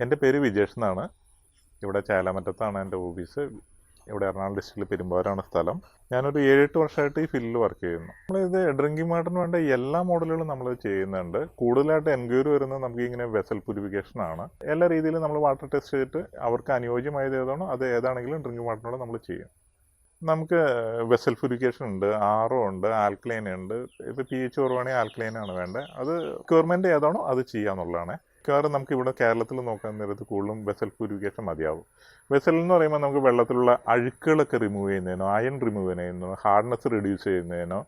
എന്റെ പേര് വിജേഷ് എന്നാണ്. ഇവിടെ ചാലമറ്റത്താണ് എന്റെ ഓഫീസ്. ഇവിടെ എറണാകുളം ഡിസ്ട്രിക്റ്റിൽ പെരുമ്പാവൂരാണ് സ്ഥലം. ഞാനൊരു ഏഴെട്ട് വർഷമായിട്ട് ഈ ഫീൽഡിൽ വർക്ക് ചെയ്യുന്നു. നമ്മളിത് ഡ്രിങ്കിങ് വാട്ടറിന് വേണ്ട എല്ലാ മോഡലുകളും നമ്മൾ ചെയ്യുന്നുണ്ട്. കൂടുതലായിട്ട് എൻക്വയറി വരുന്നത് നമുക്ക് ഇങ്ങനെ വെസൽ പ്യൂരിഫിക്കേഷൻ ആണ്. എല്ലാ രീതിയിലും നമ്മൾ വാട്ടർ ടെസ്റ്റ് ചെയ്തിട്ട് അവർക്ക് അനുയോജ്യമായത് ഏതാണോ അത് ഏതാണെങ്കിലും ഡ്രിങ്കിങ് വാട്ടറിനോട് നമ്മൾ ചെയ്യും. നമുക്ക് വെസൽ പ്യൂരിഫിക്കേഷൻ ഉണ്ട് ആറോ ഉണ്ട് ആൽക്ലൈൻ ഉണ്ട്. ഇപ്പോൾ പി എച്ച് കുറവാണെങ്കിൽ ആൽക്ലൈൻ ആണ് വേണ്ടത്. അത് റിക്വയർമെന്റ് ഏതാണോ അത് ചെയ്യാന്നുള്ളതാണ്. മിക്കവാറും നമുക്ക് ഇവിടെ കേരളത്തിൽ നോക്കാൻ നേരത്ത് കൂടുതലും വെസൽ പ്യൂരിഫിക്കേഷൻ മതിയാവും. വെസൽ എന്ന് പറയുമ്പോൾ നമുക്ക് വെള്ളത്തിലുള്ള അഴുക്കുകളൊക്കെ റിമൂവ് ചെയ്യുന്നതിനോ അയൺ റിമൂവ് ചെയ്യുന്നതിനോ ഹാർഡ്നെസ് റിഡ്യൂസ് ചെയ്യുന്നതിനോ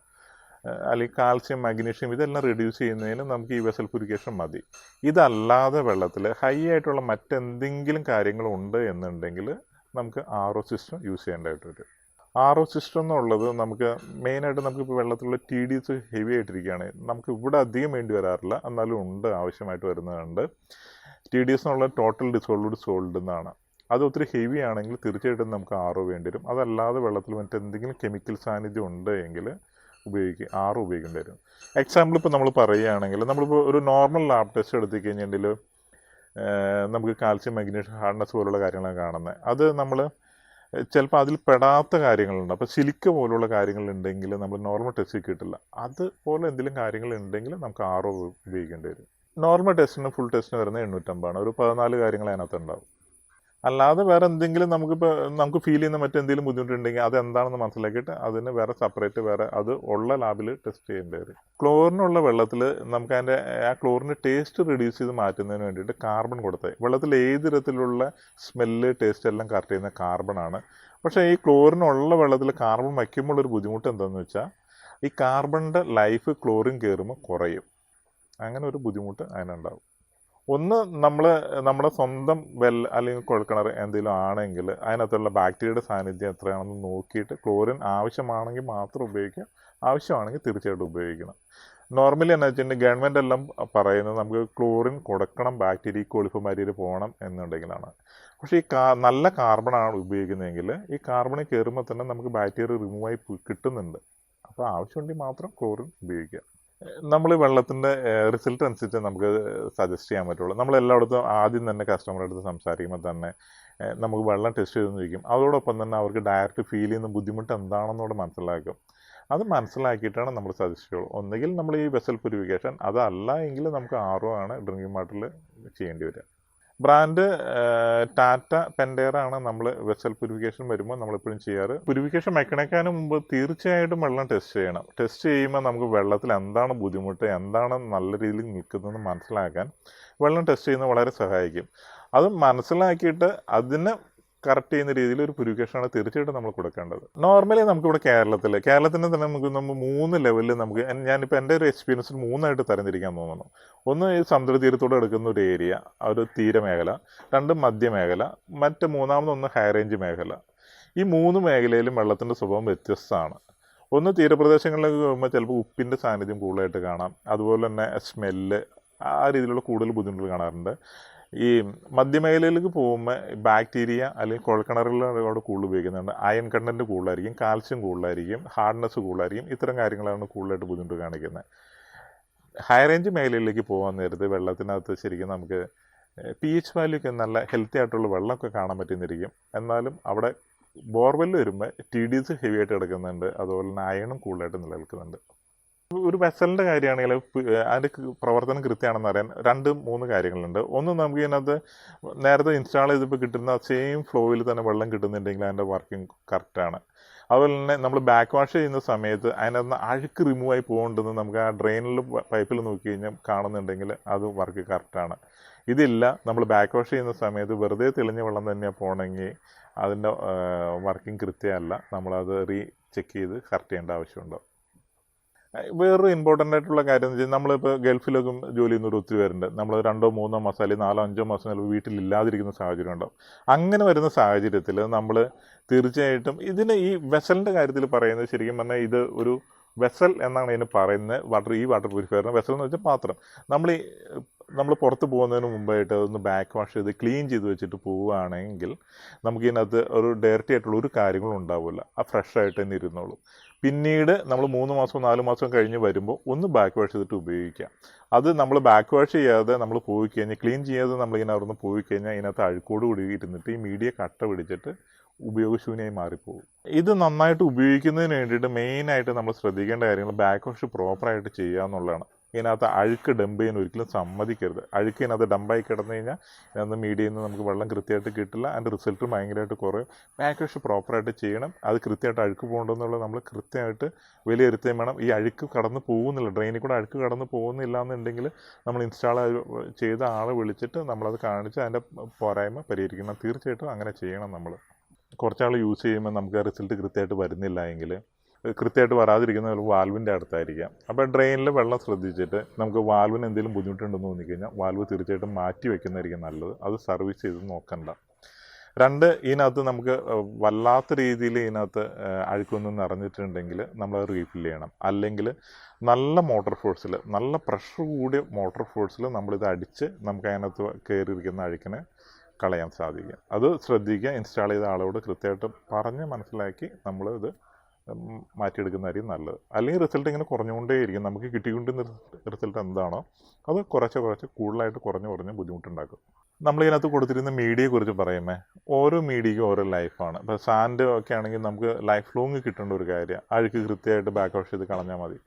അല്ലെങ്കിൽ കാൽസ്യം മഗ്നീഷ്യം ഇതെല്ലാം റിഡ്യൂസ് ചെയ്യുന്നതിന് നമുക്ക് ഈ വെസൽ പ്യൂരിഫിക്കേഷൻ മതി. ഇതല്ലാതെ വെള്ളത്തിൽ ഹൈ ആയിട്ടുള്ള മറ്റെന്തെങ്കിലും കാര്യങ്ങളുണ്ട് എന്നുണ്ടെങ്കിൽ നമുക്ക് ആർ സിസ്റ്റം യൂസ് ചെയ്യേണ്ടതായിട്ട് വരും. ആർ ഒ സിസ്റ്റം എന്നുള്ളത് നമുക്ക് മെയിനായിട്ട് നമുക്ക് ഇപ്പോൾ വെള്ളത്തിലുള്ള ടി ഡി എസ് ഹെവി ആയിട്ടിരിക്കുകയാണ്. നമുക്ക് ഇവിടെ അധികം വേണ്ടി വരാറില്ല. എന്നാലും ഉണ്ട് ആവശ്യമായിട്ട് വരുന്നതുണ്ട് ടി ഡി എസ് എന്നുള്ള ടോട്ടൽ ഡിസോൾവ്ഡ് സോൾഡ് എന്നാണ്. അത് ഒത്തിരി ഹെവി ആണെങ്കിൽ തീർച്ചയായിട്ടും നമുക്ക് ആർ ഒ വേണ്ടി വരും. അതല്ലാതെ വെള്ളത്തിൽ മറ്റെന്തെങ്കിലും കെമിക്കൽ സാന്നിധ്യം ഉണ്ട് എങ്കിൽ ഉപയോഗിക്കുക ആർ ഉപയോഗിക്കേണ്ടി വരും. എക്സാമ്പിൾ ഇപ്പോൾ നമ്മൾ പറയുകയാണെങ്കിൽ നമ്മളിപ്പോൾ ഒരു നോർമൽ ലാബ് ടെസ്റ്റ് എടുത്തു കഴിഞ്ഞിട്ടുണ്ടെങ്കിൽ നമുക്ക് കാൽസ്യം മഗ്നീഷ്യം ഹാർഡ്നെസ് പോലുള്ള കാര്യങ്ങളാണ് കാണുന്നത്. അത് നമ്മൾ ചിലപ്പോൾ അതിൽ പെടാത്ത കാര്യങ്ങളുണ്ട്. അപ്പോൾ സിലിക്ക പോലുള്ള കാര്യങ്ങളുണ്ടെങ്കിൽ നമ്മൾ നോർമൽ ടെസ്റ്റ് കിട്ടില്ല. അതുപോലെ എന്തെങ്കിലും കാര്യങ്ങളുണ്ടെങ്കിൽ നമുക്ക് ഒ ഉപയോഗിക്കേണ്ടി വരും. നോർമൽ ടെസ്റ്റിന് ഫുൾ ടെസ്റ്റിന് വരുന്നത് എണ്ണൂറ്റമ്പതാണ്. ഒരു പതിനാല് കാര്യങ്ങൾ അതിനകത്ത് ഉണ്ടാവും. അല്ലാതെ വേറെ എന്തെങ്കിലും നമുക്കിപ്പോൾ നമുക്ക് ഫീൽ ചെയ്യുന്ന മറ്റെന്തെങ്കിലും ബുദ്ധിമുട്ടുണ്ടെങ്കിൽ അത് എന്താണെന്ന് മനസ്സിലാക്കിയിട്ട് അതിന് വേറെ സെപ്പറേറ്റ് വേറെ അത് ഉള്ള ലാബിൽ ടെസ്റ്റ് ചെയ്യേണ്ടി വരും. ക്ലോറിനുള്ള വെള്ളത്തിൽ നമുക്ക് അതിന്റെ ആ ക്ലോറിന്റെ ടേസ്റ്റ് റിഡ്യൂസ് ചെയ്ത് മാറ്റുന്നതിന് വേണ്ടിയിട്ട് കാർബൺ കൊടുത്തത്. വെള്ളത്തിൽ ഏത് തരത്തിലുള്ള സ്മെല്ല് ടേസ്റ്റ് എല്ലാം കറക്റ്റ് ചെയ്യുന്ന കാർബണാണ് പക്ഷേ ഈ ക്ലോറിനുള്ള വെള്ളത്തിൽ കാർബൺ വയ്ക്കുമ്പോൾ ഒരു ബുദ്ധിമുട്ട് എന്താണെന്ന് വെച്ചാൽ ഈ കാർബണിന്റെ ലൈഫ് ക്ലോറിൻ കയറുമ്പോൾ കുറയും. അങ്ങനെ ഒരു ബുദ്ധിമുട്ട് അതിനുണ്ടാവും. ഒന്ന് നമ്മൾ നമ്മുടെ സ്വന്തം വെൽ അല്ലെങ്കിൽ കുഴൽക്കിണർ എന്തെങ്കിലും ആണെങ്കിൽ അതിനകത്തുള്ള ബാക്ടീരിയയുടെ സാന്നിധ്യം എത്രയാണെന്ന് നോക്കിയിട്ട് ക്ലോറിൻ ആവശ്യമാണെങ്കിൽ മാത്രം ഉപയോഗിക്കുക. ആവശ്യമാണെങ്കിൽ തീർച്ചയായിട്ടും ഉപയോഗിക്കണം. നോർമലി എന്ന് വെച്ചിട്ടുണ്ടെങ്കിൽ ഗവൺമെന്റ് എല്ലാം പറയുന്നത് നമുക്ക് ക്ലോറിൻ കൊടുക്കണം ബാക്ടീരിയ കൊളിഫുമാരിയിൽ പോകണം എന്നുണ്ടെങ്കിലാണ്. പക്ഷേ ഈ കാ നല്ല കാർബണാണ് ഉപയോഗിക്കുന്നതെങ്കിൽ ഈ കാർബണിൽ കയറുമ്പോൾ തന്നെ നമുക്ക് ബാക്ടീരിയ റിമൂവായി കിട്ടുന്നുണ്ട്. അപ്പോൾ ആവശ്യമുണ്ടെങ്കിൽ മാത്രം ക്ലോറിൻ ഉപയോഗിക്കുക. നമ്മൾ വെള്ളത്തിന്റെ റിസൾട്ട് അനുസരിച്ച് നമുക്ക് സജസ്റ്റ് ചെയ്യാൻ പറ്റുള്ളൂ. നമ്മൾ എല്ലായിടത്തും ആദ്യം തന്നെ കസ്റ്റമറുടെ അടുത്ത് സംസാരിക്കുമ്പോൾ തന്നെ നമുക്ക് വെള്ളം ടെസ്റ്റ് ചെയ്തെന്ന് ചോദിക്കും. അതോടൊപ്പം തന്നെ അവർക്ക് ഡയറക്റ്റ് ഫീൽ ചെയ്യുന്ന ബുദ്ധിമുട്ട് എന്താണെന്നോട് മനസ്സിലാക്കും. അത് മനസ്സിലാക്കിയിട്ടാണ് നമ്മൾ സജസ്റ്റ് ചെയ്യുള്ളൂ. ഒന്നുകിൽ നമ്മൾ ഈ വെസൽ പ്യൂരിഫിക്കേഷൻ അതല്ല എങ്കിൽ നമുക്ക് ആറോ ആണ് ഡ്രിങ്കിങ് വാട്ടറിൽ ചെയ്യേണ്ടി വരിക. ബ്രാൻഡ് ടാറ്റ പെൻഡേറ ആണ് നമ്മൾ വെസൽ പ്യൂരിഫിക്കേഷൻ വരുമ്പോൾ നമ്മളെപ്പോഴും ചെയ്യാറ്. പ്യൂരിഫിക്കേഷൻ വെക്കണേക്കാളും മുമ്പ് തീർച്ചയായിട്ടും വെള്ളം ടെസ്റ്റ് ചെയ്യണം. ടെസ്റ്റ് ചെയ്യുമ്പോൾ നമുക്ക് വെള്ളത്തിൽ എന്താണ് ബുദ്ധിമുട്ട് എന്താണ് നല്ല രീതിയിൽ നിൽക്കുന്നതെന്ന് മനസ്സിലാക്കാൻ വെള്ളം ടെസ്റ്റ് ചെയ്യുന്നത് വളരെ സഹായിക്കും. അത് മനസ്സിലാക്കിയിട്ട് അതിന് കറക്റ്റ് ചെയ്യുന്ന രീതിയിൽ ഒരു പുരുക്കേഷനാണ് തീർച്ചയായിട്ടും നമ്മൾ കൊടുക്കേണ്ടത്. നോർമലി നമുക്കിവിടെ കേരളത്തിൽ കേരളത്തിന്റെ തന്നെ നമുക്ക് നമ്മൾ മൂന്ന് ലെവലിൽ നമുക്ക് ഞാനിപ്പോൾ എന്റെ ഒരു എക്സ്പീരിയൻസിൽ മൂന്നായിട്ട് തരംതിരിക്കാൻ തോന്നുന്നു. ഒന്ന് ഈ സമുദ്രതീരത്തോടെ എടുക്കുന്ന ഒരു ഏരിയ ഒരു തീരമേഖല രണ്ട് മധ്യമേഖല മറ്റ് മൂന്നാമതൊന്ന് ഹൈ റേഞ്ച് മേഖല. ഈ മൂന്ന് മേഖലയിലും വെള്ളത്തിന്റെ സ്വഭാവം വ്യത്യസ്തമാണ്. ഒന്ന് തീരപ്രദേശങ്ങളിലേക്ക് പോകുമ്പോൾ ചിലപ്പോൾ ഉപ്പിന്റെ സാന്നിധ്യം കൂടുതലായിട്ട് കാണാം. അതുപോലെ തന്നെ സ്മെല്ല് ആ രീതിയിലുള്ള കൂടുതൽ ബുദ്ധിമുട്ടുകൾ കാണാറുണ്ട്. ഈ മധ്യമേഖലയിലേക്ക് പോകുമ്പോൾ ബാക്ടീരിയ അല്ലെങ്കിൽ കുഴൽക്കിണറുകളോട് കൂടുതൽ ഉപയോഗിക്കുന്നുണ്ട്. അയൺ കണ്ടന്റ് കൂടുതലായിരിക്കും കാൽസ്യം കൂടുതലായിരിക്കും ഹാർഡ്നെസ് കൂടുതലായിരിക്കും ഇത്തരം കാര്യങ്ങളാണ് കൂടുതലായിട്ട് ബുദ്ധിമുട്ട് കാണിക്കുന്നത്. ഹൈ റേഞ്ച് മേഖലയിലേക്ക് പോകാൻ നേരത്ത് വെള്ളത്തിനകത്ത് ശരിക്കും നമുക്ക് പി എച്ച് വാല്യൂ ഒക്കെ നല്ല ഹെൽത്തി ആയിട്ടുള്ള വെള്ളമൊക്കെ കാണാൻ പറ്റുന്നിരിക്കും എന്നാലും അവിടെ ബോർവെൽ വരുമ്പോൾ ടി ഡി എസ് ഹെവി ആയിട്ട് കിടക്കുന്നുണ്ട്. അതുപോലെ തന്നെ അയണും കൂടുതലായിട്ട് നിലനിൽക്കുന്നുണ്ട്. ഒരു വെസലിന്റെ കാര്യമാണെങ്കിൽ അതിന്റെ പ്രവർത്തനം കൃത്യമാണെന്ന് അറിയാൻ രണ്ട് മൂന്ന് കാര്യങ്ങളുണ്ട്. ഒന്ന് നമുക്ക് ഇതിനകത്ത് നേരത്തെ ഇൻസ്റ്റാൾ ചെയ്തപ്പോൾ കിട്ടുന്ന സെയിം ഫ്ലോയിൽ തന്നെ വെള്ളം കിട്ടുന്നുണ്ടെങ്കിൽ അതിന്റെ വർക്കിംഗ് കറക്റ്റാണ് അതുപോലെ തന്നെ നമ്മൾ ബാക്ക് വാഷ് ചെയ്യുന്ന സമയത്ത് അതിനകത്ത് അഴുക്ക് റിമൂവ് ആയി പോകുന്നുണ്ടെന്ന് നമുക്ക് ആ ഡ്രെയിനിൽ പൈപ്പിൽ നോക്കി കഴിഞ്ഞാൽ കാണുന്നുണ്ടെങ്കിൽ അത് വർക്ക് കറക്റ്റാണ് ഇതില്ല നമ്മൾ ബാക്ക് വാഷ് ചെയ്യുന്ന സമയത്ത് വെറുതെ തെളിഞ്ഞ വെള്ളം തന്നെയാണ് പോകണമെങ്കിൽ അതിന്റെ വർക്കിംഗ് കൃത്യമല്ല. നമ്മളത് റീ ചെക്ക് ചെയ്ത് കറക്റ്റ് ചെയ്യേണ്ട ആവശ്യമുണ്ടോ. വേറൊരു ഇമ്പോർട്ടന്റ് ആയിട്ടുള്ള കാര്യം എന്ന് വെച്ചാൽ നമ്മളിപ്പോൾ ഗൾഫിലൊക്കെ ജോലി ചെയ്യുന്നവർ ഒത്തിരി പേരുണ്ട്. നമ്മൾ രണ്ടോ മൂന്നോ മാസം അല്ലെങ്കിൽ നാലോ അഞ്ചോ മാസം ചിലപ്പോൾ വീട്ടിലില്ലാതിരിക്കുന്ന സാഹചര്യം ഉണ്ടാവും. അങ്ങനെ വരുന്ന സാഹചര്യത്തിൽ നമ്മൾ തീർച്ചയായിട്ടും ഇതിന് ഈ വെസലിന്റെ കാര്യത്തിൽ പറയുന്നത് ശരിക്കും പറഞ്ഞാൽ ഇത് ഒരു വെസൽ എന്നാണ് ഇതിന് പറയുന്നത്. വാട്ടർ ഈ വാട്ടർ പ്യൂരിഫയറിന് വെസൽ എന്ന് വെച്ചാൽ പാത്രം. നമ്മൾ ഈ നമ്മൾ പുറത്ത് പോകുന്നതിന് മുമ്പായിട്ട് അതൊന്ന് ബാക്ക് വാഷ് ചെയ്ത് ക്ലീൻ ചെയ്ത് വെച്ചിട്ട് പോവുകയാണെങ്കിൽ നമുക്കിതിനകത്ത് ഒരു ഡയറക്റ്റ് ആയിട്ടുള്ള ഒരു കാര്യങ്ങളും ഉണ്ടാവില്ല. ആ ഫ്രഷ് ആയിട്ട് തന്നെ ഇരുന്നോളൂ. പിന്നീട് നമ്മൾ മൂന്ന് മാസം നാല് മാസം കഴിഞ്ഞ് വരുമ്പോൾ ഒന്ന് ബാക്ക് വാഷ് ചെയ്തിട്ട് ഉപയോഗിക്കാം അത് നമ്മൾ ബാക്ക് വാഷ് ചെയ്യാതെ നമ്മൾ പോയി കഴിഞ്ഞാൽ ക്ലീൻ ചെയ്യാതെ അവിടെ നിന്ന് പോയി കഴിഞ്ഞാൽ ഇതിനകത്ത് അഴുക്കോട് കൂടി ഇരുന്നിട്ട് ഈ മീഡിയ കട്ട പിടിച്ചിട്ട് ഉപയോഗശൂന്യമായി മാറിപ്പോകും. ഇത് നന്നായിട്ട് ഉപയോഗിക്കുന്നതിന് വേണ്ടിയിട്ട് മെയിനായിട്ട് നമ്മൾ ശ്രദ്ധിക്കേണ്ട കാര്യങ്ങൾ ബാക്ക് വാഷ് പ്രോപ്പറായിട്ട് ചെയ്യുക എന്നുള്ളതാണ്. ഇതിനകത്ത് അഴുക്ക് ഡംപ് ചെയ്യാൻ ഒരിക്കലും സമ്മതിക്കരുത്. അഴുക്ക് ഇതിനകത്ത് ഡംപായി കിടന്നു കഴിഞ്ഞാൽ ഇതിനകത്ത് മീഡിയയിൽ നിന്ന് നമുക്ക് വെള്ളം കൃത്യമായിട്ട് കിട്ടില്ല. അതിന്റെ റിസൾട്ട് ഭയങ്കരമായിട്ട് കുറയും. ബാക്ക് വാഷ് പ്രോപ്പറായിട്ട് ചെയ്യണം. അത് കൃത്യമായിട്ട് അഴുക്ക് പോകണ്ടെന്നുള്ളത് നമ്മൾ കൃത്യമായിട്ട് വിലയിരുത്തുകയും വേണം. ഈ അഴുക്ക് കടന്നു പോകുന്നില്ല. ഡ്രെയിനിൽ കൂടെ അഴുക്ക് കടന്നു പോകുന്നില്ല എന്നുണ്ടെങ്കിൽ നമ്മൾ ഇൻസ്റ്റാൾ ചെയ്ത ആളെ വിളിച്ചിട്ട് നമ്മളത് കാണിച്ച് അതിന്റെ പോരായ്മ പരിഹരിക്കണം. തീർച്ചയായിട്ടും അങ്ങനെ ചെയ്യണം നമ്മൾ. കുറച്ചാൾ യൂസ് ചെയ്യുമ്പോൾ നമുക്ക് റിസൾട്ട് കൃത്യമായിട്ട് വരുന്നില്ല എങ്കിൽ കൃത്യമായിട്ട് വരാതിരിക്കുന്ന വാൽവിന്റെ അടുത്തായിരിക്കാം. അപ്പോൾ ഡ്രെയിനിൽ വെള്ളം ശ്രദ്ധിച്ചിട്ട് നമുക്ക് വാൽവിന് എന്തെങ്കിലും ബുദ്ധിമുട്ടുണ്ടെന്ന് തോന്നിക്കഴിഞ്ഞാൽ വാൽവ് തീർച്ചയായിട്ടും മാറ്റി വെക്കുന്നതായിരിക്കും നല്ലത്. അത് സർവീസ് ചെയ്ത് നോക്കണ്ട. രണ്ട് ഇതിനകത്ത് നമുക്ക് വല്ലാത്ത രീതിയിൽ ഇതിനകത്ത് അഴുക്കൊന്നും നിറഞ്ഞിട്ടുണ്ടെങ്കിൽ നമ്മൾ റീഫിൽ ചെയ്യണം. അല്ലെങ്കിൽ നല്ല മോട്ടർ ഫോഴ്സിൽ നല്ല പ്രഷർ കൂടിയ മോട്ടർ ഫോഴ്സിൽ നമ്മളിത് അടിച്ച് നമുക്ക് അതിനകത്ത് കയറിയിരിക്കുന്ന അഴുക്കിനെ കളയാൻ സാധിക്കും അത് ശ്രദ്ധിക്കുക ഇൻസ്റ്റാൾ ചെയ്ത ആളോട് കൃത്യമായിട്ട് പറഞ്ഞ് മനസ്സിലാക്കി നമ്മൾ ഇത് മാറ്റിയെടുക്കുന്നതായിരിക്കും നല്ലത്. അല്ലെങ്കിൽ റിസൾട്ട് ഇങ്ങനെ കുറഞ്ഞുകൊണ്ടേയിരിക്കും. നമുക്ക് കിട്ടിക്കൊണ്ടിരുന്ന റിസൾട്ട് എന്താണോ അത് കുറച്ച് കുറച്ച് കൂടുതലായിട്ട് കുറഞ്ഞ് കുറഞ്ഞ് ബുദ്ധിമുട്ടുണ്ടാക്കും. നമ്മളിതിനകത്ത് കൊടുത്തിരുന്ന മീഡിയയെ കുറിച്ച് പറയുമേ. ഓരോ മീഡിയയ്ക്കും ഓരോ ലൈഫാണ്. ഇപ്പോൾ സാൻഡ് ഒക്കെ ആണെങ്കിൽ നമുക്ക് ലൈഫ് ലോങ് കിട്ടേണ്ട ഒരു കാര്യം. അഴുക്ക് കൃത്യമായിട്ട് ബാക്ക് വാഷ് ചെയ്ത് കളഞ്ഞാൽ മതി.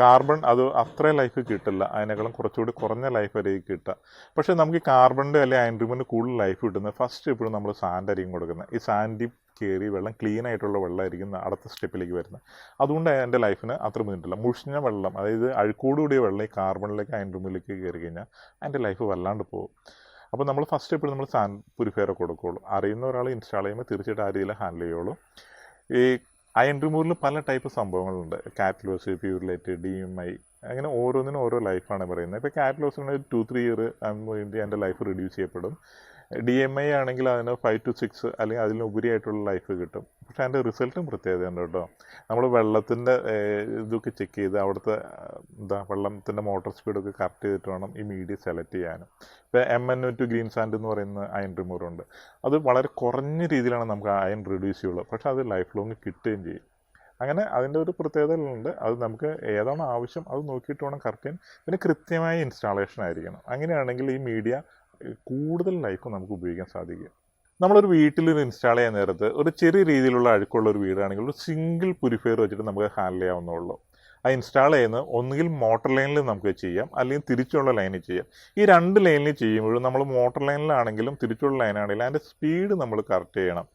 കാർബൺ അത് അത്ര ലൈഫ് കിട്ടില്ല. അതിനേക്കാളും കുറച്ചുകൂടി കുറഞ്ഞ ലൈഫ് വരെയും കിട്ടുക. പക്ഷേ നമുക്ക് ഈ കാർബണിന്റെ അല്ലെങ്കിൽ അയൺറിമിന് കൂടുതൽ ലൈഫ് കിട്ടുന്നത് ഫസ്റ്റ് എപ്പോഴും നമ്മൾ സാൻഡായിരിക്കും കൊടുക്കുന്നത്. ഈ സാൻഡി കയറി വെള്ളം ക്ലീൻ ആയിട്ടുള്ള വെള്ളമായിരിക്കും അടുത്ത സ്റ്റെപ്പിലേക്ക് വരുന്നത്. അതുകൊണ്ട് എന്റെ ലൈഫിന് അത്ര ബുദ്ധിമുട്ടില്ല. മുഷിഞ്ഞ വെള്ളം അതായത് അഴുക്കോടുകൂടിയ വെള്ളം ഈ കാർബണിലേക്ക് അയൺ റൂമിലേക്ക് കയറി കഴിഞ്ഞാൽ എന്റെ ലൈഫ് വല്ലാണ്ട് പോകും. അപ്പോൾ നമ്മൾ ഫസ്റ്റ് എപ്പോഴും നമ്മൾ സാൻ പ്യൂരിഫയർ കൊടുക്കുകയുള്ളൂ അറിയുന്ന ഒരാൾ ഇൻസ്റ്റാൾ ചെയ്യുമ്പോൾ തീർച്ചയായിട്ടും ആ രീതിയിൽ ഹാൻഡിൽ ചെയ്യുള്ളൂ. ഈ അയൺ റിമൂവറിൽ പല ടൈപ്പ് സംഭവങ്ങളുണ്ട്. Katalox Purolite D M I അങ്ങനെ ഓരോന്നിനും ഓരോ ലൈഫാണ് പറയുന്നത്. ഇപ്പോൾ കാറ്റ്ലോസിന് ടു ത്രീ ഇയർ എന്റെ ലൈഫ് റിഡ്യൂസ് ചെയ്യപ്പെടും. ഡി എം ഐ ആണെങ്കിൽ അതിന് ഫൈവ് ടു സിക്സ് അല്ലെങ്കിൽ അതിനുപരിയായിട്ടുള്ള ലൈഫ് കിട്ടും. പക്ഷേ അതിന്റെ റിസൾട്ടും പ്രത്യേകതയുണ്ട് കേട്ടോ. നമ്മൾ വെള്ളത്തിന്റെ ഇതൊക്കെ ചെക്ക് ചെയ്ത് അവിടുത്തെ എന്താ വെള്ളത്തിന്റെ മോട്ടോർ സ്പീഡൊക്കെ കറക്റ്റ് ചെയ്തിട്ട് വേണം ഈ മീഡിയ സെലക്ട് ചെയ്യാനും. ഇപ്പോൾ M N two green sand എന്ന് പറയുന്ന അയൺ റിമൂവർ ഉണ്ട്. അത് വളരെ കുറഞ്ഞ രീതിയിലാണ് നമുക്ക് അയൺ റിഡ്യൂസ് ചെയ്യുള്ളൂ. പക്ഷേ അത് ലൈഫ് ലോങ് കിട്ടുകയും ചെയ്യും. അങ്ങനെ അതിന്റെ ഒരു പ്രത്യേകതകളുണ്ട്. അത് നമുക്ക് ഏതാണോ ആവശ്യം അത് നോക്കിയിട്ട് വേണം കറക്റ്റ് ചെയ്യാൻ. പിന്നെ കൃത്യമായ ഇൻസ്റ്റാളേഷൻ ആയിരിക്കണം. അങ്ങനെയാണെങ്കിൽ ഈ മീഡിയ കൂടുതൽ ലൈഫ് നമുക്ക് ഉപയോഗിക്കാൻ സാധിക്കും. നമ്മളൊരു വീട്ടിൽ ഇത് ഇൻസ്റ്റാൾ ചെയ്യാൻ നേരത്ത് ഒരു ചെറിയ രീതിയിലുള്ള അഴുക്കുള്ള ഒരു വീടാണെങ്കിൽ ഒരു സിംഗിൾ പുരിഫയർ വെച്ചിട്ട് നമുക്ക് ഹാൻഡിൽ ചെയ്യാവുന്നുള്ളൂ ആ ഇൻസ്റ്റാൾ ചെയ്യുന്നത് ഒന്നുകിൽ മോട്ടർ ലൈനിൽ നമുക്ക് ചെയ്യാം അല്ലെങ്കിൽ തിരിച്ചുള്ള ലൈനിൽ ചെയ്യാം. ഈ രണ്ട് ലൈനിൽ ചെയ്യുമ്പോഴും നമ്മൾ മോട്ടർ ലൈനിലാണെങ്കിലും തിരിച്ചുള്ള ലൈനാണെങ്കിലും അതിന്റെ സ്പീഡ് നമ്മൾ കറക്റ്റ് ചെയ്യണം.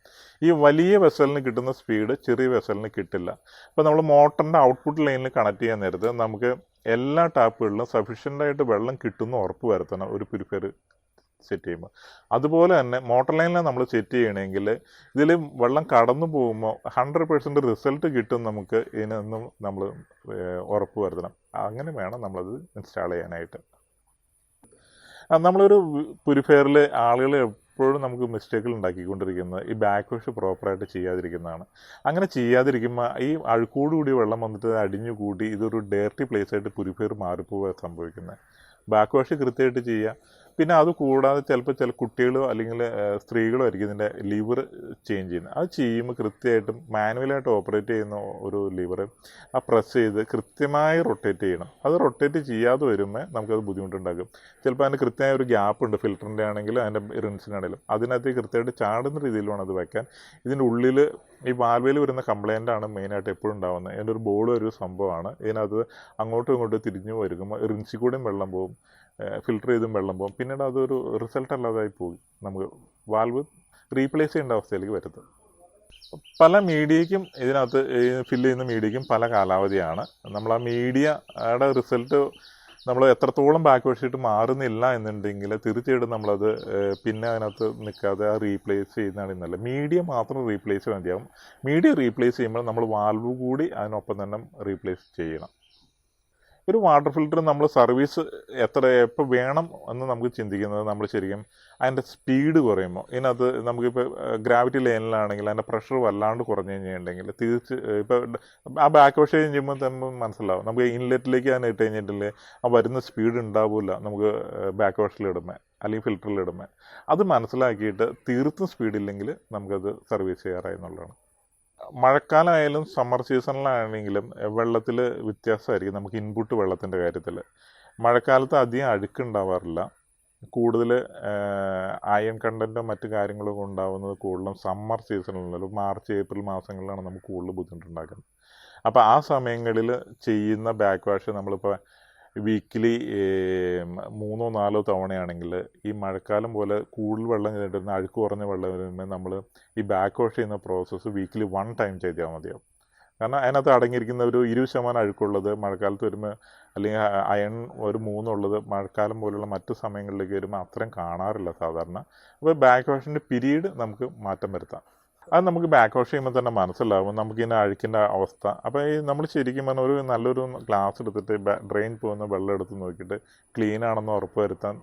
ഈ വലിയ വെസലിന് കിട്ടുന്ന സ്പീഡ് ചെറിയ വെസലിന് കിട്ടില്ല. അപ്പോൾ നമ്മൾ മോട്ടറിന്റെ ഔട്ട്പുട്ട് ലൈനിൽ കണക്ട് ചെയ്യാൻ നേരത്ത് നമുക്ക് എല്ലാ ടാപ്പുകളിലും സഫീഷ്യന്റായിട്ട് വെള്ളം കിട്ടുന്ന ഉറപ്പ് വരുത്തണം ഒരു പ്യൂരിഫയർ സെറ്റ് ചെയ്യുമ്പോൾ അതുപോലെ തന്നെ മോട്ടർ ലൈനിലാണ് നമ്മൾ സെറ്റ് ചെയ്യണമെങ്കിൽ ഇതിൽ വെള്ളം കടന്നു പോകുമ്പോൾ ഹൺഡ്രഡ് പെർസെന്റ് റിസൾട്ട് കിട്ടും നമുക്ക് ഇതിനൊന്നും നമ്മൾ ഉറപ്പ് വരുത്തണം. അങ്ങനെ വേണം നമ്മളത് ഇൻസ്റ്റാൾ ചെയ്യാനായിട്ട്. നമ്മളൊരു പ്യൂരിഫയറിൽ ആളുകൾ എപ്പോഴും നമുക്ക് മിസ്റ്റേക്കുകൾ ഉണ്ടാക്കിക്കൊണ്ടിരിക്കുന്നത് ഈ ബാക്ക് വാഷ് പ്രോപ്പറായിട്ട് ചെയ്യാതിരിക്കുന്നതാണ്. അങ്ങനെ ചെയ്യാതിരിക്കുമ്പോൾ ഈ അഴുക്കോടുകൂടി വെള്ളം വന്നിട്ട് അടിഞ്ഞു കൂടി ഇതൊരു ഡേർട്ടി പ്ലേസ് ആയിട്ട് പ്യൂരിഫയർ മാറിപ്പോവുക സംഭവിക്കുന്നത് ബാക്ക് വാഷ് കൃത്യമായിട്ട് ചെയ്യുക പിന്നെ അത് കൂടാതെ ചിലപ്പോൾ ചില കുട്ടികളോ അല്ലെങ്കിൽ സ്ത്രീകളോ ആയിരിക്കും ഇതിന്റെ ലിവർ ചേഞ്ച് ചെയ്യുന്നത്. അത് ചെയ്യുമ്പോൾ കൃത്യമായിട്ടും മാനുവലായിട്ട് ഓപ്പറേറ്റ് ചെയ്യുന്ന ഒരു ലിവർ ആ പ്രസ് ചെയ്ത് കൃത്യമായി റൊട്ടേറ്റ് ചെയ്യണം. അത് റൊട്ടേറ്റ് ചെയ്യാതെ വരുമ്പോൾ നമുക്കത് ബുദ്ധിമുട്ടുണ്ടാക്കും. ചിലപ്പോൾ അതിന് കൃത്യമായ ഒരു ഗ്യാപ്പ് ഉണ്ട് ഫിൽറ്ററിന്റെ ആണെങ്കിലും അതിന്റെ റിൻസിനാണെങ്കിലും അതിനകത്ത് കൃത്യമായിട്ട് ചാടുന്ന രീതിയിൽ വേണം അത് വയ്ക്കാൻ ഇതിന്റെ ഉള്ളിൽ ഈ വാൽവേൽ വരുന്ന കംപ്ലൈന്റ് ആണ് മെയിനായിട്ട് എപ്പോഴും ഉണ്ടാകുന്നത് അതിന്റെ ഒരു ബോൾ ഒരു സംഭവമാണ്. ഇതിനകത്ത് അങ്ങോട്ടും ഇങ്ങോട്ടും തിരിഞ്ഞു വരുമ്പോൾ റിഞ്ചി കൂടെയും വെള്ളം പോകും. ഫിൽറ്റർ ചെയ്തും വെള്ളം പോകും. പിന്നീട് അതൊരു റിസൾട്ട് അല്ലാതായി പോയി നമുക്ക് വാൽവ് റീപ്ലേസ് ചെയ്യേണ്ട അവസ്ഥയിലേക്ക് വരുന്നത് പല മീഡിയയ്ക്കും ഇതിനകത്ത് ഫില്ല് ചെയ്യുന്ന മീഡിയയ്ക്കും പല കാലാവധിയാണ്. നമ്മൾ ആ മീഡിയയുടെ റിസൾട്ട് നമ്മൾ എത്രത്തോളം ബാക്ക് ഷീറ്റ് മാറുന്നില്ല എന്നുണ്ടെങ്കിൽ തീർച്ചയായിട്ടും നമ്മളത് പിന്നെ അതിനകത്ത് നിൽക്കാതെ ആ റീപ്ലേസ് ചെയ്യുന്നതാണ് ഇന്നല്ല മീഡിയ മാത്രം റീപ്ലേസ് മതിയാവും. മീഡിയ റീപ്ലേസ് ചെയ്യുമ്പോൾ നമ്മൾ വാൽവ് കൂടി അതിനൊപ്പം തന്നെ റീപ്ലേസ് ചെയ്യണം. ഒരു വാട്ടർ ഫിൽറ്റർ നമ്മൾ സർവീസ് എത്ര എപ്പോൾ വേണം എന്ന് നമുക്ക് ചിന്തിക്കുന്നത് നമ്മൾ ശരിക്കും അതിന്റെ സ്പീഡ് കുറയുമ്പോൾ ഇതിനകത്ത് നമുക്കിപ്പോൾ ഗ്രാവിറ്റി ലൈനിലാണെങ്കിൽ അതിന്റെ പ്രഷർ വല്ലാണ്ട് കുറഞ്ഞു കഴിഞ്ഞിട്ടുണ്ടെങ്കിൽ തിരിച്ച് ഇപ്പോൾ ആ ബാക്ക് വാഷ് ചെയ്യുമ്പോൾ തന്നെ മനസ്സിലാവും. നമുക്ക് ഇൻലെറ്റിലേക്ക് അതിനെ ഇട്ട് കഴിഞ്ഞിട്ടില്ലേ ആ വരുന്ന സ്പീഡ് ഉണ്ടാവില്ല നമുക്ക് ബാക്ക് വാഷിലിടുമ്പോൾ അല്ലെങ്കിൽ ഫിൽറ്ററിലിടുമ്പോൾ അത് മനസ്സിലാക്കിയിട്ട് തീർത്തും സ്പീഡില്ലെങ്കിൽ നമുക്കത് സർവീസ് ചെയ്യാറായി എന്നുള്ളതാണ്. മഴക്കാലമായാലും സമ്മർ സീസണിലാണെങ്കിലും വെള്ളത്തിൽ വ്യത്യാസമായിരിക്കും നമുക്ക് ഇൻപുട്ട് വെള്ളത്തിന്റെ കാര്യത്തിൽ മഴക്കാലത്ത് അധികം അഴുക്കുണ്ടാവാറില്ല. കൂടുതൽ അയൺ കണ്ടന്റോ മറ്റു കാര്യങ്ങളൊക്കെ ഉണ്ടാവുന്നത് കൂടുതലും സമ്മർ സീസണിലുള്ള മാർച്ച് ഏപ്രിൽ മാസങ്ങളിലാണ് നമുക്ക് കൂടുതൽ ബുദ്ധിമുട്ടുണ്ടാക്കുന്നത്. അപ്പോൾ ആ സമയങ്ങളിൽ ചെയ്യുന്ന ബാക്ക് വാഷ് നമ്മളിപ്പോൾ വീക്കിലി മൂന്നോ നാലോ തവണയാണെങ്കിൽ ഈ മഴക്കാലം പോലെ കൂടുതൽ വെള്ളം കഴിഞ്ഞിട്ട് അഴുക്ക് കുറഞ്ഞ വെള്ളം വരുമ്പോൾ നമ്മൾ ഈ ബാക്ക് വാഷ് ചെയ്യുന്ന പ്രോസസ്സ് വീക്കിലി വൺ ടൈം ചെയ്താൽ മതിയാവും. കാരണം അതിനകത്ത് അടങ്ങിയിരിക്കുന്ന ഒരു ഇരുപത് ശതമാനം അഴുക്കുള്ളത് മഴക്കാലത്ത് വരുമ്പോൾ അല്ലെങ്കിൽ അയൺ ഒരു മൂന്നുള്ളത് മഴക്കാലം പോലുള്ള മറ്റു സമയങ്ങളിലേക്ക് വരുമ്പോൾ അത്രയും കാണാറില്ല സാധാരണ. അപ്പോൾ ബാക്ക് വാഷിന്റെ പിരീഡ് നമുക്ക് മാറ്റം വരുത്താം. അത് നമുക്ക് ബാക്ക് വാഷ് ചെയ്യുമ്പോൾ തന്നെ മനസ്സിലാവും. നമുക്ക് ഇതിനെ അഴുക്കിന്റെ അവസ്ഥ. അപ്പോൾ ഈ നമ്മൾ ശരിക്കും പറഞ്ഞാൽ ഒരു നല്ലൊരു ഗ്ലാസ് എടുത്തിട്ട് ഡ്രെയിൻ പോകുന്ന വെള്ളം എടുത്ത് നോക്കിയിട്ട് ക്ലീൻ ആണെന്ന് ഉറപ്പ് വരുത്താൻ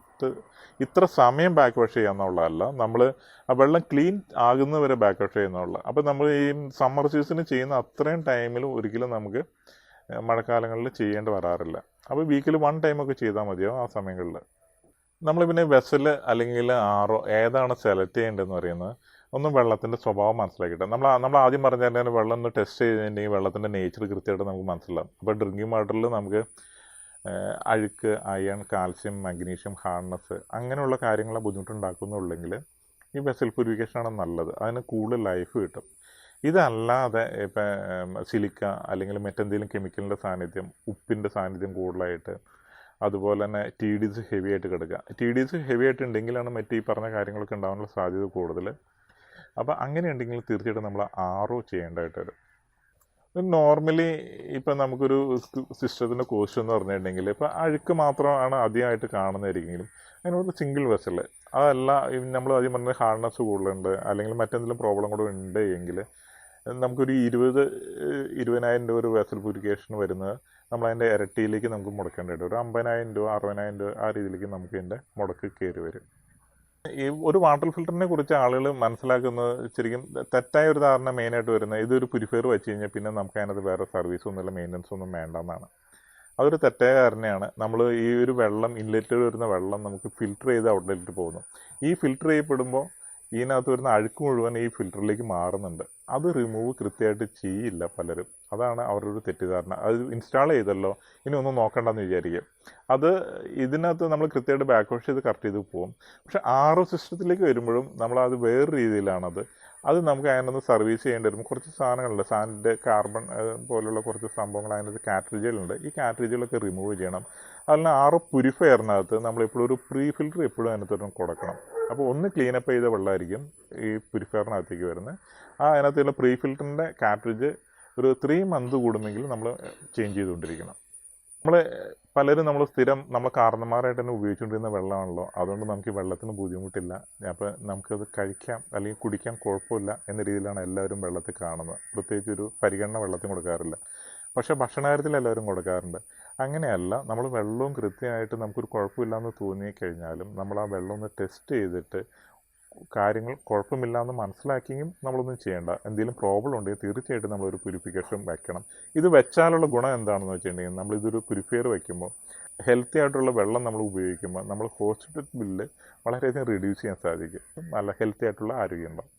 ഇത്ര സമയം ബാക്ക് വാഷ് ചെയ്യാമെന്നുള്ളതല്ല നമ്മൾ ആ വെള്ളം ക്ലീൻ ആകുന്നവരെ ബാക്ക് വാഷ് ചെയ്യുന്നുള്ള അപ്പോൾ നമ്മൾ ഈ സമ്മർ സീസണിൽ ചെയ്യുന്ന അത്രയും ടൈമിൽ ഒരിക്കലും നമുക്ക് മഴക്കാലങ്ങളിൽ ചെയ്യേണ്ടി വരാറില്ല. അപ്പോൾ വീക്കിൽ വൺ ടൈമൊക്കെ ചെയ്താൽ മതിയാവും ആ സമയങ്ങളിൽ നമ്മൾ പിന്നെ വെസൽ അല്ലെങ്കിൽ ആറോ ഏതാണ് സെലക്ട് ചെയ്യേണ്ടതെന്ന് പറയുന്നത്? ഒന്ന് വെള്ളത്തിന്റെ സ്വഭാവം മനസ്സിലാക്കിയിട്ട് നമ്മൾ നമ്മൾ ആദ്യം പറഞ്ഞു തന്നെ വെള്ളം ഒന്ന് ടെസ്റ്റ് ചെയ്തിട്ടുണ്ടെങ്കിൽ വെള്ളത്തിന്റെ നേച്ചർ കൃത്യമായിട്ട് നമുക്ക് മനസ്സിലാവും. അപ്പോൾ ഡ്രിങ്കിങ് വാട്ടറിൽ നമുക്ക് അഴുക്ക് അയൺ കാൽസ്യം മഗ്നീഷ്യം ഹാർഡ്നസ് അങ്ങനെയുള്ള കാര്യങ്ങളെ ബുദ്ധിമുട്ടുണ്ടാക്കുന്നുള്ളെങ്കിൽ ഈ വെസൽ പ്യൂരിഫിക്കേഷനാണ് നല്ലത്. അതിന് കൂടുതൽ ലൈഫ് കിട്ടും. ഇതല്ലാതെ ഇപ്പം സിലിക്ക അല്ലെങ്കിൽ മറ്റെന്തെങ്കിലും കെമിക്കലിന്റെ സാന്നിധ്യം ഉപ്പിന്റെ സാന്നിധ്യം കൂടുതലായിട്ട് അതുപോലെ തന്നെ ടി ഡിസ് ഹെവി ആയിട്ട് കിടക്കുക. ടി ഡിസ് ഹെവി ആയിട്ട് ഉണ്ടെങ്കിലാണ് മറ്റേ ഈ പറഞ്ഞ കാര്യങ്ങളൊക്കെ ഉണ്ടാകാനുള്ള സാധ്യത കൂടുതൽ അപ്പോൾ അങ്ങനെ ഉണ്ടെങ്കിൽ തീർച്ചയായിട്ടും നമ്മൾ ആറോ ചെയ്യേണ്ടതായിട്ട് വരും. നോർമലി ഇപ്പം നമുക്കൊരു സിസ്റ്റത്തിന്റെ കോസ്റ്റ് എന്ന് പറഞ്ഞിട്ടുണ്ടെങ്കിൽ ഇപ്പോൾ അഴുക്ക് മാത്രമാണ് ആദ്യമായിട്ട് കാണുന്നതായിരിക്കെങ്കിലും അതിനോട് സിംഗിൾ വെസൽ അതല്ല നമ്മൾ ആദ്യം പറഞ്ഞ ഹാർഡ്നെസ് കൂടുതലുണ്ട് അല്ലെങ്കിൽ മറ്റെന്തെങ്കിലും പ്രോബ്ലം കൂടെ ഉണ്ട് എങ്കിൽ നമുക്കൊരു ഇരുപത് ഇരുപതിനായിരം രൂപ ഒരു വെസൽ പ്യൂരിഫിക്കേഷൻ വരുന്നത് നമ്മൾ അതിന്റെ ഇരട്ടിയിലേക്ക് നമുക്ക് മുടക്കേണ്ടതായിട്ട് ഒരു അമ്പതിനായിരം രൂപ അറുപതിനായിരം രൂപ ആ രീതിയിലേക്ക് നമുക്ക് ഇതിന്റെ മുടക്ക് കയറി വരും. ഈ ഒരു വാട്ടർ ഫിൽറ്ററിനെ കുറിച്ച് ആളുകൾ മനസ്സിലാക്കുന്നത് ശരിക്കും തെറ്റായ ഒരു ധാരണ മെയിനായിട്ട് വരുന്നത് ഇതൊരു പ്യൂരിഫയർ വെച്ച് കഴിഞ്ഞാൽ പിന്നെ നമുക്ക് അതിനകത്ത് വേറെ സർവീസ് ഒന്നുമില്ല മെയിന്റനൻസ് ഒന്നും വേണ്ടെന്നാണ്. അതൊരു തെറ്റായ ധാരണയാണ് നമ്മൾ ഈ ഒരു വെള്ളം ഇൻലെറ്റിൽ വരുന്ന വെള്ളം നമുക്ക് ഫിൽറ്റർ ചെയ്ത് ഔട്ട്ലെറ്റിൽ പോകുന്നു. ഈ ഫിൽറ്റർ ചെയ്യപ്പെടുമ്പോൾ ഇതിനകത്ത് വരുന്ന അഴുക്ക് മുഴുവൻ ഈ ഫിൽറ്ററിലേക്ക് മാറുന്നുണ്ട്. അത് റിമൂവ് കൃത്യമായിട്ട് ചെയ്യില്ല പലരും. അതാണ് അവരുടെ ഒരു തെറ്റിദ്ധാരണ. അത് ഇൻസ്റ്റാൾ ചെയ്തല്ലോ ഇനി ഒന്നും നോക്കണ്ടെന്ന് വിചാരിക്കും അത് ഇതിനകത്ത് നമ്മൾ കൃത്യമായിട്ട് ബാക്ക് വാഷ് ചെയ്ത് കറക്റ്റ് ചെയ്ത് പോകും പക്ഷെ ആറ് സിസ്റ്റത്തിലേക്ക് വരുമ്പോഴും നമ്മൾ അത് വേറെ രീതിയിലാണത്. അത് നമുക്ക് അതിനകത്ത് സർവീസ് ചെയ്യേണ്ടി വരും. കുറച്ച് സാധനങ്ങളുണ്ട്. സാൻഡ് കാർബൺ പോലുള്ള കുറച്ച് സംഭവങ്ങൾ അതിനകത്ത് കാറ്ററിജുകളുണ്ട് ഈ കാറ്ററിജുകളൊക്കെ റിമൂവ് ചെയ്യണം. അതിന് ആറ് പ്യൂരിഫയറിനകത്ത് നമ്മൾ എപ്പോഴും ഒരു പ്രീ ഫിൽറ്റർ എപ്പോഴും അതിനകത്തോട്ടും കൊടുക്കണം. അപ്പോൾ ഒന്ന് ക്ലീനപ്പ് ചെയ്ത വെള്ളമായിരിക്കും ഈ പ്യൂരിഫയറിനകത്തേക്ക് വരുന്നത്. ആ അതിനകത്തുള്ള പ്രീ ഫിൽറ്ററിന്റെ കാറ്ററിജ് ഒരു ത്രീ മന്ത് കൂടുമെങ്കിൽ നമ്മൾ ചേഞ്ച് ചെയ്തുകൊണ്ടിരിക്കണം. നമ്മൾ പലരും നമ്മൾ സ്ഥിരം നമ്മൾ കാരണന്മാരായിട്ട് തന്നെ ഉപയോഗിച്ചുകൊണ്ടിരുന്ന വെള്ളമാണല്ലോ. അതുകൊണ്ട് നമുക്ക് ഈ വെള്ളത്തിന് ബുദ്ധിമുട്ടില്ല. അപ്പോൾ നമുക്കത് കഴിക്കാം അല്ലെങ്കിൽ കുടിക്കാൻ കുഴപ്പമില്ല എന്ന രീതിയിലാണ് എല്ലാവരും വെള്ളത്തിൽ കാണുന്നത്. പ്രത്യേകിച്ച് ഒരു പരിഗണന വെള്ളത്തിന് കൊടുക്കാറില്ല. പക്ഷേ ഭക്ഷണ കാര്യത്തിൽ എല്ലാവരും കൊടുക്കാറുണ്ട്. അങ്ങനെയല്ല നമ്മൾ വെള്ളവും കൃത്യമായിട്ട് നമുക്കൊരു കുഴപ്പമില്ലാന്ന് തോന്നിക്കഴിഞ്ഞാലും നമ്മൾ ആ വെള്ളം ഒന്ന് ടെസ്റ്റ് ചെയ്തിട്ട് കാര്യങ്ങൾ കുഴപ്പമില്ല എന്ന് മനസ്സിലാക്കിയും നമ്മളൊന്നും ചെയ്യേണ്ട. എന്തെങ്കിലും പ്രോബ്ലം ഉണ്ടെങ്കിൽ തീർച്ചയായിട്ടും നമ്മളൊരു പ്യൂരിഫിക്കേഷൻ വെക്കണം. ഇത് വെച്ചാലുള്ള ഗുണം എന്താണെന്ന് വെച്ചിട്ടുണ്ടെങ്കിൽ നമ്മളിതൊരു പ്യൂരിഫയർ വയ്ക്കുമ്പോൾ ഹെൽത്തി ആയിട്ടുള്ള വെള്ളം നമ്മൾ ഉപയോഗിക്കുമ്പോൾ നമ്മൾ ഹോസ്പിറ്റൽ ബില്ല് വളരെയധികം റിഡ്യൂസ് ചെയ്യാൻ സാധിക്കും. നല്ല ഹെൽത്തി ആയിട്ടുള്ള ആരോഗ്യം ഉണ്ടാവും.